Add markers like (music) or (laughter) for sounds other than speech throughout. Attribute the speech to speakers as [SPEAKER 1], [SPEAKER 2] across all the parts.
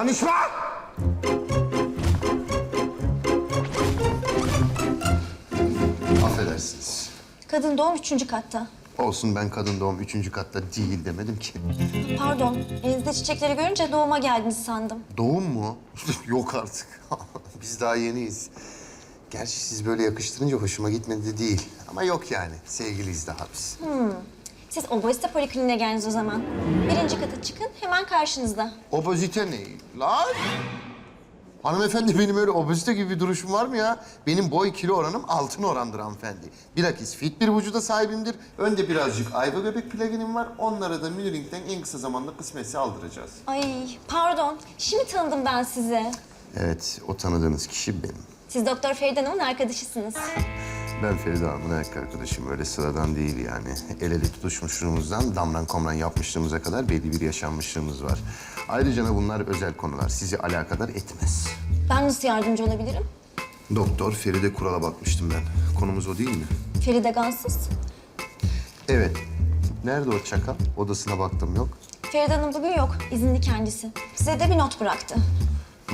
[SPEAKER 1] Konuşma! Affedersiniz.
[SPEAKER 2] Kadın doğum üçüncü katta.
[SPEAKER 1] Olsun ben kadın doğum üçüncü katta değil demedim ki.
[SPEAKER 2] Pardon, elinizde çiçekleri görünce doğuma geldiniz sandım.
[SPEAKER 1] Doğum mu? (laughs) Yok artık. (laughs) Biz daha yeniyiz. Gerçi siz böyle yakıştırınca hoşuma gitmedi de değil. Ama yok yani. Sevgiliyiz daha biz.
[SPEAKER 2] Siz obezite polikliniğine geldiniz o zaman. Birinci kata çıkın, hemen karşınızda.
[SPEAKER 1] Obezite ne? Lan! Hanımefendi benim öyle obezite gibi bir duruşum var mı ya? Benim boy kilo oranım altın orandır hanımefendi. Bilakis fit bir vücuda sahibimdir. Önde birazcık ayva göbek plaginim var. Onlara da Mülling'den en kısa zamanda kısmetse aldıracağız.
[SPEAKER 2] Ay, pardon. Şimdi tanıdım ben sizi.
[SPEAKER 1] Evet, o tanıdığınız kişi benim.
[SPEAKER 2] Siz Doktor Feride Hanım'ın arkadaşısınız.
[SPEAKER 1] Ben Feride Hanım'ın erkek arkadaşım. Öyle sıradan değil yani. El ele tutuşmuşluğumuzdan damran komran yapmışlığımıza kadar belli bir yaşanmışlığımız var. Ayrıca da bunlar özel konular. Sizi alakadar etmez.
[SPEAKER 2] Ben nasıl yardımcı olabilirim?
[SPEAKER 1] Doktor Feride Kural'a bakmıştım ben. Konumuz o değil mi?
[SPEAKER 2] Feride Gansız.
[SPEAKER 1] Evet. Nerede o çakal? Odasına baktım yok.
[SPEAKER 2] Feride Hanım bugün yok, izinli kendisi. Size de bir not bıraktı.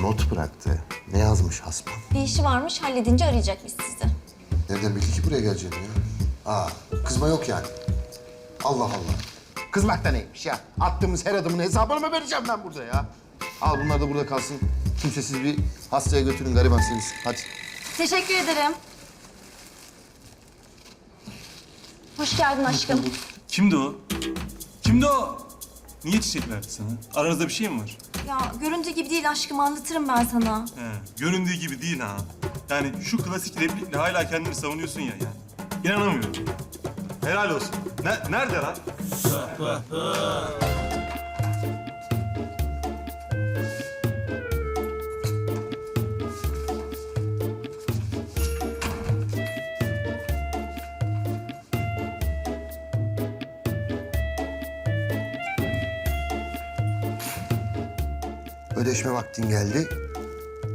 [SPEAKER 1] Not bıraktı. Ne yazmış hasbam?
[SPEAKER 2] Bir işi varmış, halledince arayacakmış sizi.
[SPEAKER 1] Nereden bildi ki buraya geleceğini ya? Aa, kızma yok yani. Allah Allah. Kızmak da neymiş ya? Attığımız her adımın hesabını mı vereceğim ben burada ya? Al bunlar da burada kalsın. Kimsesiz bir hastaya götürün garibansınız. Hadi.
[SPEAKER 2] Teşekkür ederim. Hoş geldin aşkım.
[SPEAKER 3] Kimdi o? Kimdi o? Niye çiçek verdi sana? Aranızda bir şey mi var?
[SPEAKER 2] Ya göründüğü gibi değil aşkım, anlatırım ben sana.
[SPEAKER 3] He, göründüğü gibi değil ha. Yani şu klasik replikle hala kendini savunuyorsun ya yani. İnanamıyorum. Helal olsun. Ne, nerede lan?
[SPEAKER 1] Ödeşme vaktin geldi.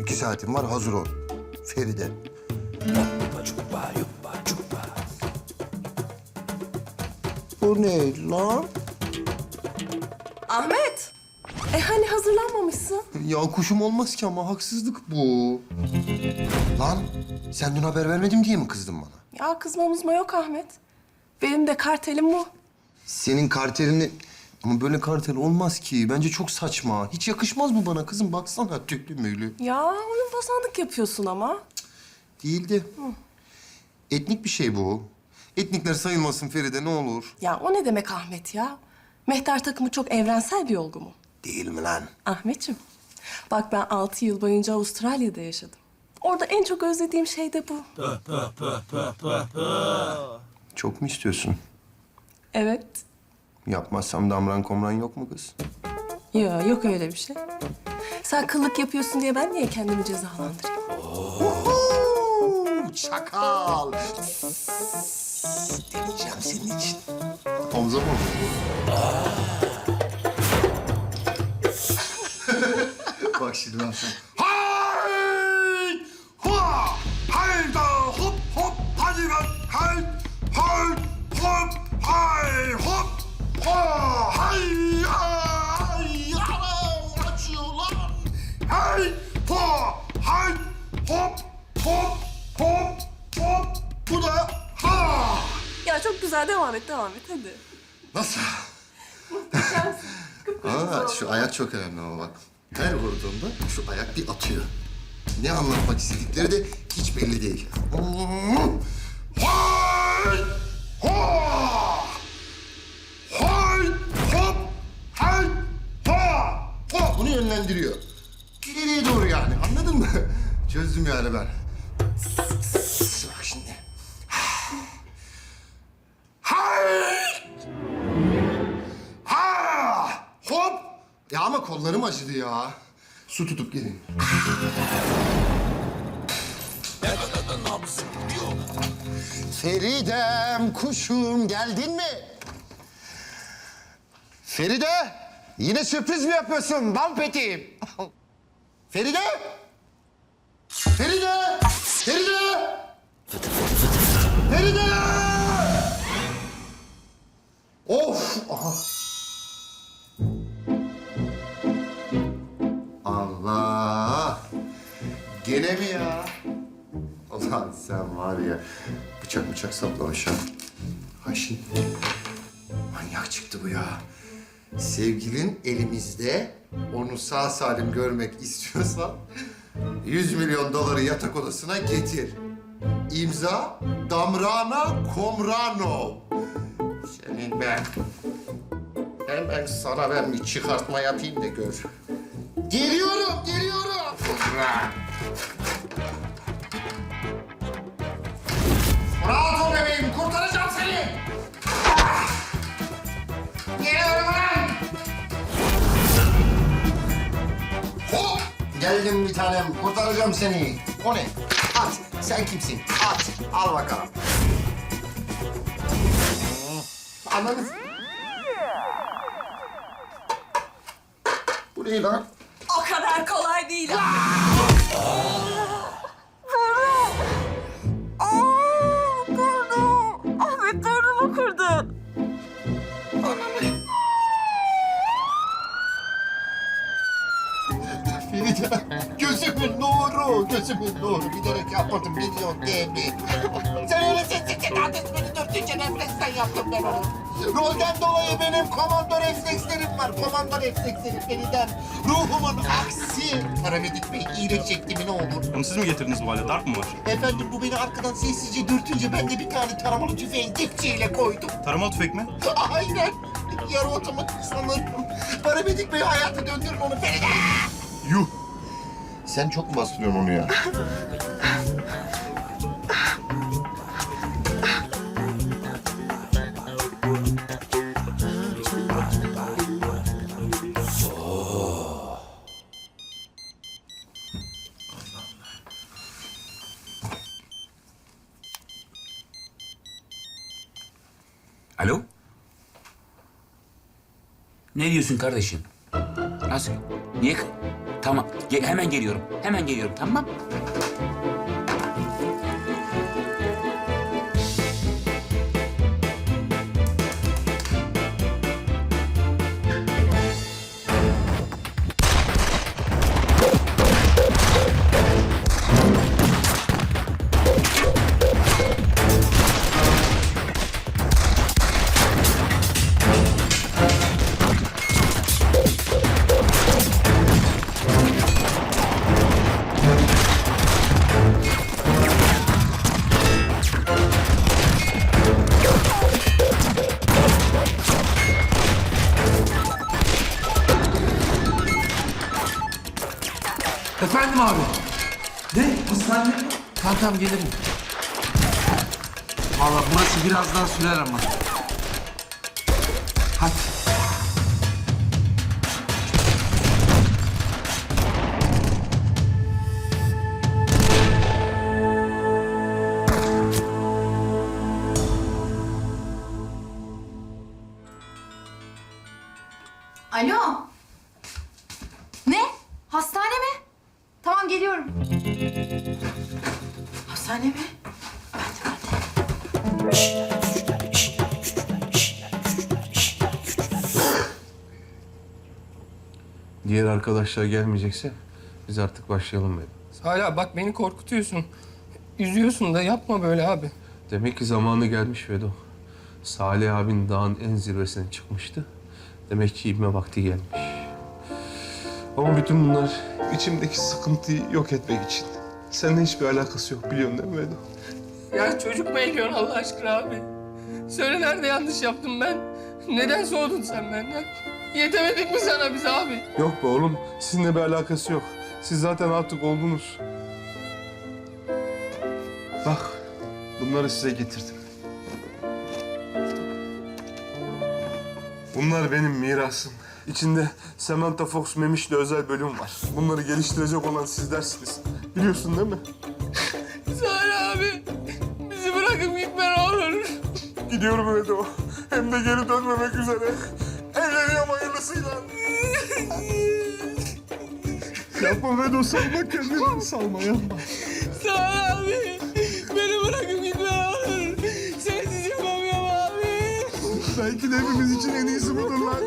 [SPEAKER 1] İki saatin var hazır ol. Feride. Bu ne lan?
[SPEAKER 4] Ahmet! E hani hazırlanmamışsın?
[SPEAKER 1] Ya kuşum olmaz ki ama haksızlık bu. Lan sen dün haber vermedim diye mi kızdın bana?
[SPEAKER 4] Ya kızmamız mı yok Ahmet? Benim de kartelim bu.
[SPEAKER 1] Senin kartelini... Ama böyle kartel olmaz ki. Bence çok saçma. Hiç yakışmaz bu bana kızım. Baksana tüklü müylü.
[SPEAKER 4] Ya oyun bozanlık yapıyorsun ama.
[SPEAKER 1] Değildi. Etnik bir şey bu. Etnikler sayılmasın Feride ne olur.
[SPEAKER 4] Ya o ne demek Ahmet ya? Mehter takımı çok evrensel bir olgu mu?
[SPEAKER 1] Değil mi lan?
[SPEAKER 4] Ahmetciğim, bak ben altı yıl boyunca Avustralya'da yaşadım. Orada en çok özlediğim şey de bu.
[SPEAKER 1] Çok mu istiyorsun?
[SPEAKER 4] Evet.
[SPEAKER 1] Yapmazsam damran komran yok mu kız?
[SPEAKER 4] Ya yok öyle bir şey. Sen kıllık yapıyorsun diye ben niye kendimi cezalandırayım?
[SPEAKER 1] Oho! Çakal! Deneyeceğim senin için. Omza mı? Bak şimdi ben sana.
[SPEAKER 4] Devam et, devam et hadi.
[SPEAKER 1] Nasıl? (laughs) Aa, şu ayak çok önemli ama bak. Her vurduğumda şu ayak bir atıyor. Ne anlatmak istedikleri de hiç belli değil.
[SPEAKER 5] Hay! Ha! Hay! Hop! Hay! Ha!
[SPEAKER 1] Oh, bunu yönlendiriyor. İleriye doğru yani anladın mı? Çözdüm yani ben. Acıdı ya. Su tutup gelin. Feridem kuşum geldin mi? Feride yine sürpriz mi yapıyorsun bal peteğim? Feride! Feride! Feride! Feride! Of! Aha. Gene mi ya? Ulan sen var ya bıçak bıçak saplamış ha. Haşin. Manyak çıktı bu ya. Sevgilin elimizde. Onu sağ salim görmek istiyorsan 100 milyon doları yatak odasına getir. İmza Damrana Komrano. Senin ben. Hemen sana ben bir çıkartma yapayım da gör. Geliyorum, geliyorum. Bravo bebeğim, kurtaracağım seni. Geliyorum lan. Hop! Geldim bir tanem, kurtaracağım seni. O ne? At, sen kimsin? At, al bakalım. Ananı... Bu ne lan?
[SPEAKER 4] O kadar kolay değil.
[SPEAKER 1] Gözümün nuru, gözümün nuru. Bilerek yapmadım, biliyorsun değil mi? Sen öyle sessizce kardeşim beni dürtünce refleksten yaptım ben onu. Rolden benim komando reflekslerim var. Komando reflekslerim Feriden. Ruhumun aksi. Paramedik Bey iyileşecekti mi ne olur?
[SPEAKER 3] Onu siz mi getirdiniz bu hale? Darp mı var?
[SPEAKER 1] Efendim bu beni arkadan sessizce dürtünce ben de bir tane taramalı tüfeğin kepçeyle koydum.
[SPEAKER 3] Taramalı tüfek mi? (laughs)
[SPEAKER 1] Aynen. Yarı otomatik sanırım. Paramedik Bey hayata döndürün onu Feride.
[SPEAKER 3] Yuh!
[SPEAKER 1] Sen çok mu bastırıyorsun onu ya? (laughs)
[SPEAKER 6] Ne diyorsun kardeşim? Nasıl? Niye? Tamam. Ge- hemen geliyorum. Hemen geliyorum. Tamam.
[SPEAKER 7] Efendim abi. Ne? Hastane mi? Tamam gelirim. Vallahi burası biraz daha sürer ama. Hadi.
[SPEAKER 8] Diğer arkadaşlar gelmeyecekse biz artık başlayalım dedim.
[SPEAKER 9] Hala bak beni korkutuyorsun. Üzüyorsun da yapma böyle abi.
[SPEAKER 8] Demek ki zamanı gelmiş Vedo. Salih abin dağın en zirvesine çıkmıştı. Demek ki inme vakti gelmiş. Ama bütün bunlar içimdeki sıkıntıyı yok etmek için. Seninle hiçbir alakası yok biliyorsun değil mi Vedo?
[SPEAKER 9] Ya çocuk mu ekiyorsun Allah aşkına abi? Söyle nerede yanlış yaptım ben? Neden soğudun sen benden? Yetemedik mi sana biz abi?
[SPEAKER 8] Yok be oğlum. Sizinle bir alakası yok. Siz zaten artık oldunuz. Bak bunları size getirdim. Bunlar benim mirasım. İçinde Samantha Fox Memiş'le özel bölüm var. Bunları geliştirecek olan sizlersiniz. Biliyorsun değil mi?
[SPEAKER 9] Salih abi. Bizi bırakıp gitme ne olur.
[SPEAKER 8] Gidiyorum Edo. Hem de geri dönmemek üzere. Evleniyorum hayırlısıyla. yapma Vedo salma kendini. Salma yapma.
[SPEAKER 9] Salih abi. Beni bırakıp gitme olur. Sensiz yapamıyorum abi.
[SPEAKER 8] Belki de hepimiz için en iyisi budur lan.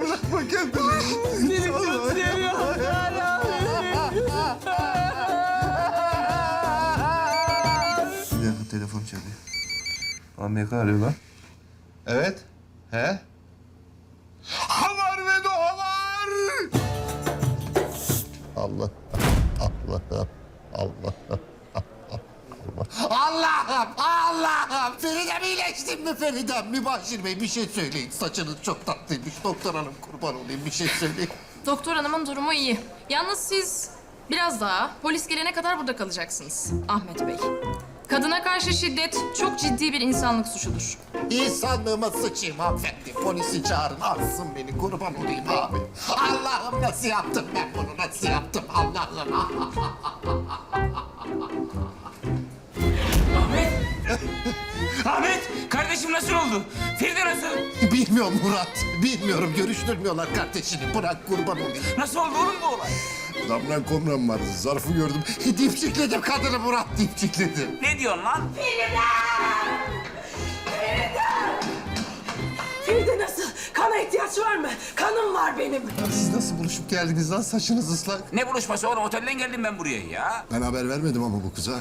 [SPEAKER 8] Bırakma kendini.
[SPEAKER 9] Seni çok seviyorum.
[SPEAKER 1] Bir dakika telefon çalıyor.
[SPEAKER 8] Amerika arıyor lan.
[SPEAKER 1] Evet. He?
[SPEAKER 5] Havar Vedo havar!
[SPEAKER 1] Allah. Allah. Allah. Allah'ım, Allah'ım. Feridem iyileştin mi Feridem? Mübaşir Bey bir şey söyleyin. Saçınız çok tatlıymış. Doktor hanım kurban olayım bir şey söyleyin.
[SPEAKER 10] Doktor hanımın durumu iyi. Yalnız siz biraz daha polis gelene kadar burada kalacaksınız Ahmet Bey. Kadına karşı şiddet çok ciddi bir insanlık suçudur.
[SPEAKER 1] İnsanlığıma sıçayım hanımefendi. Polisi çağırın alsın beni kurban olayım abi. Allah'ım nasıl yaptım ben bunu nasıl yaptım Allah'ım.
[SPEAKER 6] Ahmet! Ahmet! Kardeşim nasıl oldu? Feride nasıl?
[SPEAKER 1] Bilmiyorum Murat. Bilmiyorum görüştürmüyorlar kardeşini. Bırak kurban olayım.
[SPEAKER 6] Nasıl oldu oğlum bu olay?
[SPEAKER 5] Damran komram vardı. Zarfı gördüm. (laughs)
[SPEAKER 1] Dipçikledim kadını Murat dipçikledim.
[SPEAKER 6] Ne diyorsun lan?
[SPEAKER 4] Feride nasıl? Kana ihtiyaç var mı? Kanım var benim.
[SPEAKER 1] Siz nasıl buluşup geldiniz lan saçınız ıslak?
[SPEAKER 6] Ne buluşması oğlum? Otelden geldim ben buraya ya.
[SPEAKER 5] Ben haber vermedim ama bu kıza.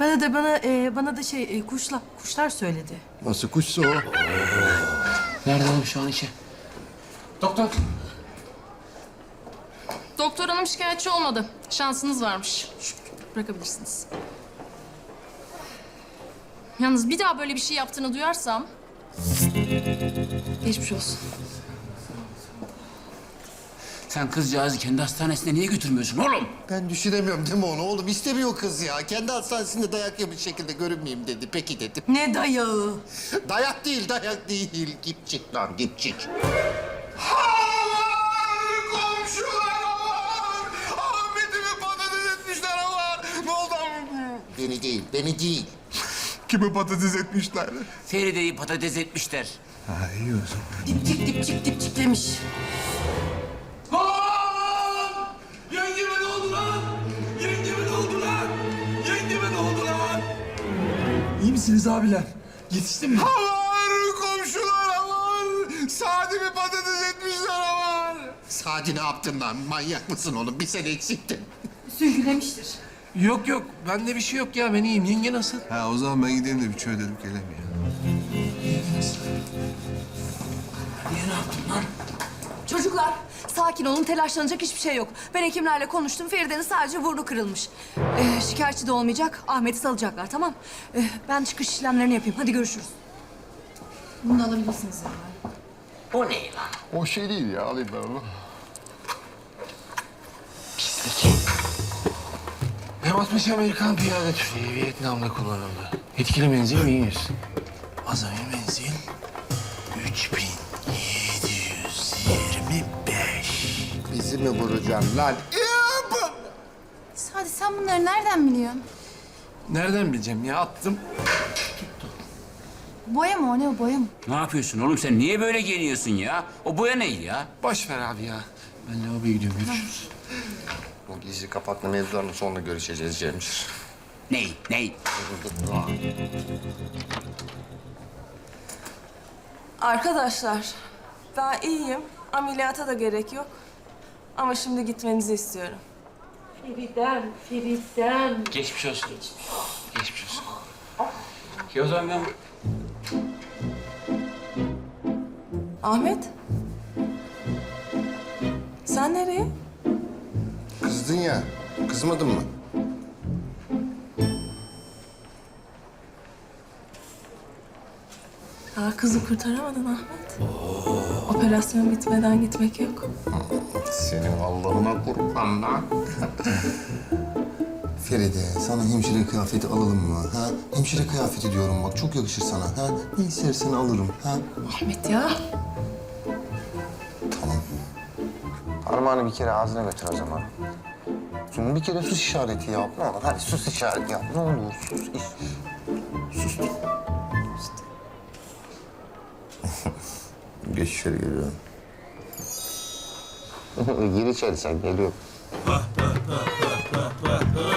[SPEAKER 4] Bana da bana e, bana da şey e, kuşla kuşlar söyledi.
[SPEAKER 5] Nasıl kuşsa o.
[SPEAKER 6] Nerede oğlum şu an işe? Doktor.
[SPEAKER 10] Doktor hanım şikayetçi olmadı. Şansınız varmış. Bırakabilirsiniz. Yalnız bir daha böyle bir şey yaptığını duyarsam... Geçmiş olsun.
[SPEAKER 6] Sen kızcağızı kendi hastanesine niye götürmüyorsun oğlum?
[SPEAKER 1] Ben düşünemiyorum değil mi onu oğlum? İstemiyor kız ya. Kendi hastanesinde dayak yemiş şekilde görünmeyeyim dedi. Peki dedim.
[SPEAKER 4] Ne dayağı?
[SPEAKER 1] Dayak değil, dayak değil. Gipçik lan, gipçik. Beni değil, beni değil. (laughs)
[SPEAKER 5] Kimi patates etmişler?
[SPEAKER 6] Feride'yi patates etmişler.
[SPEAKER 5] Ha iyi o zaman.
[SPEAKER 4] Dipçik dipçik dipçiklemiş.
[SPEAKER 7] Yengeme ne oldu lan? Yengeme ne oldu lan? Yengeme ne oldu lan? İyi misiniz abiler? Yetiştim mi?
[SPEAKER 5] Havar komşular var! Sadimi patates etmişler var!
[SPEAKER 1] Sadi ne yaptın lan? Manyak mısın oğlum? Bir sene eksiktin.
[SPEAKER 10] Sürgülemiştir.
[SPEAKER 7] Yok yok. Bende bir şey yok ya. Ben iyiyim. Yenge nasıl?
[SPEAKER 8] Ha o zaman ben gideyim de bir çay öderim geleyim ya.
[SPEAKER 11] Çocuklar sakin olun telaşlanacak hiçbir şey yok. Ben hekimlerle konuştum Feride'nin sadece burnu kırılmış. Ee, şikayetçi de olmayacak Ahmet'i salacaklar tamam. Ee, ben çıkış işlemlerini yapayım hadi görüşürüz.
[SPEAKER 10] Bunu da alabilirsiniz yani.
[SPEAKER 6] O ne lan?
[SPEAKER 5] O şey değil ya. Alayım ben onu.
[SPEAKER 7] M60 Amerikan piyade tüfeği Vietnam'da kullanıldı. Etkili menzil 1100. Azami menzil 3725.
[SPEAKER 1] Bizi mi vuracaksın lan?
[SPEAKER 10] Sadi sen bunları nereden biliyorsun?
[SPEAKER 7] Nereden bileceğim ya? Attım.
[SPEAKER 10] Boya mı o ne o boya mı?
[SPEAKER 6] Ne yapıyorsun oğlum sen? Niye böyle giyiniyorsun ya? O boya ne ya?
[SPEAKER 7] Boş ver abi ya. Ben lavaboya gidiyorum. Görüşürüz.
[SPEAKER 5] Bu gizli kapaklı mevzularını sonra görüşeceğiz Cemşir.
[SPEAKER 6] Ney? Ney?
[SPEAKER 4] Arkadaşlar ben iyiyim. Ameliyata da gerek yok. Ama şimdi gitmenizi istiyorum. Feridem, Feridem.
[SPEAKER 6] Geçmiş olsun. Geçmiş olsun. Ya o zaman ben...
[SPEAKER 4] Ahmet. Sen nereye?
[SPEAKER 1] Kızdın ya. Kızmadın mı?
[SPEAKER 4] Daha kızı kurtaramadın Ahmet. Operasyon bitmeden gitmek yok.
[SPEAKER 1] Senin Allah'ına kurban lan. (laughs) Feride, sana hemşire kıyafeti alalım mı? Ha? Hemşire kıyafeti diyorum bak, çok yakışır sana. Ha? Ne istersen alırım. Ha?
[SPEAKER 4] Ahmet ya.
[SPEAKER 1] Tamam. Parmağını bir kere ağzına götür o zaman. Şimdi bir kere sus işareti yap. Ne olur hadi sus işareti yap. Ne olur sus. iş- Sus. (laughs) Geç içeri geliyorum. (laughs) Gir içeri sen geliyorum. (laughs)